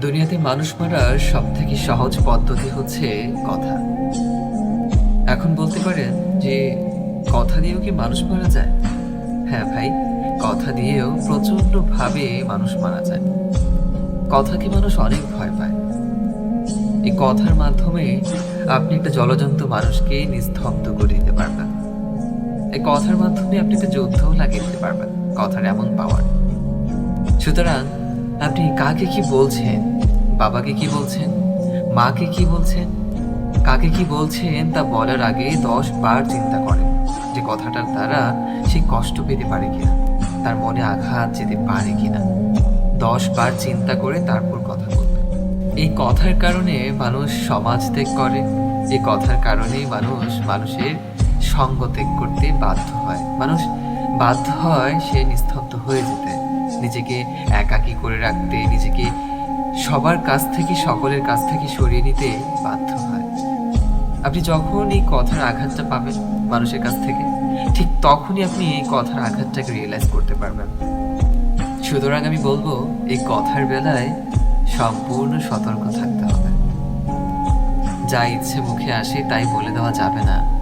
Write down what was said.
দুনিয়াতে মানুষ মারার সব থেকে সহজ পদ্ধতি হচ্ছে কথা। এখন বলতে পারেন যে, কথা দিয়েও কি মানুষ মারা যায়? হ্যাঁ ভাই, কথা দিয়েও প্রচণ্ডভাবে মানুষ মারা যায়। কথাকে মানুষ অনেক ভয় পায়। এই কথার মাধ্যমে আপনি একটা জলজন্ত মানুষকে নিস্তব্ধ করে দিতে পারবেন। এই কথার মাধ্যমে আপনি একটা যুদ্ধও লাগিয়ে দিতে পারবেন, কথার এমন পাওয়ার সুতরাং আপনি কাকে কি বলছেন? বাবাকে কি বলছেন? মাকে কি বলছেন? কাকে কি বলছেন তা বলার আগে দশ বার চিন্তা করেন যে কথাটার দ্বারা সে কষ্ট পেতে পারে কিনা, তার মনে আঘাত যেতে পারে কিনা। দশ বার চিন্তা করে তারপর কথা বলবে এই কথার কারণে মানুষ সমাজ ত্যাগ করে এই কথার কারণেই মানুষ মানুষের সঙ্গ ত্যাগ করতে বাধ্য হয়। মানুষ বাধ্য হয় সে নিস্তব্ধ হয়ে যেতে। নিজেকে একাকী করে রাখতে, নিজেকে সবার কাছ থেকে, সকলের কাছ থেকে সরিয়ে নিতে বাধ্য হয়। আপনি যখন এই কথার আঘাতটা পাবেন মানুষের কাছ থেকে, ঠিক তখনই আপনি এই কথার আঘাতটাকে রিয়েলাইজ করতে পারবেন। সুতরাং আমি বলব, এই কথার বেলায় সম্পূর্ণ সতর্ক থাকতে হবে। যা ইচ্ছে মুখে আসে, তাই বলে দেওয়া যাবে না।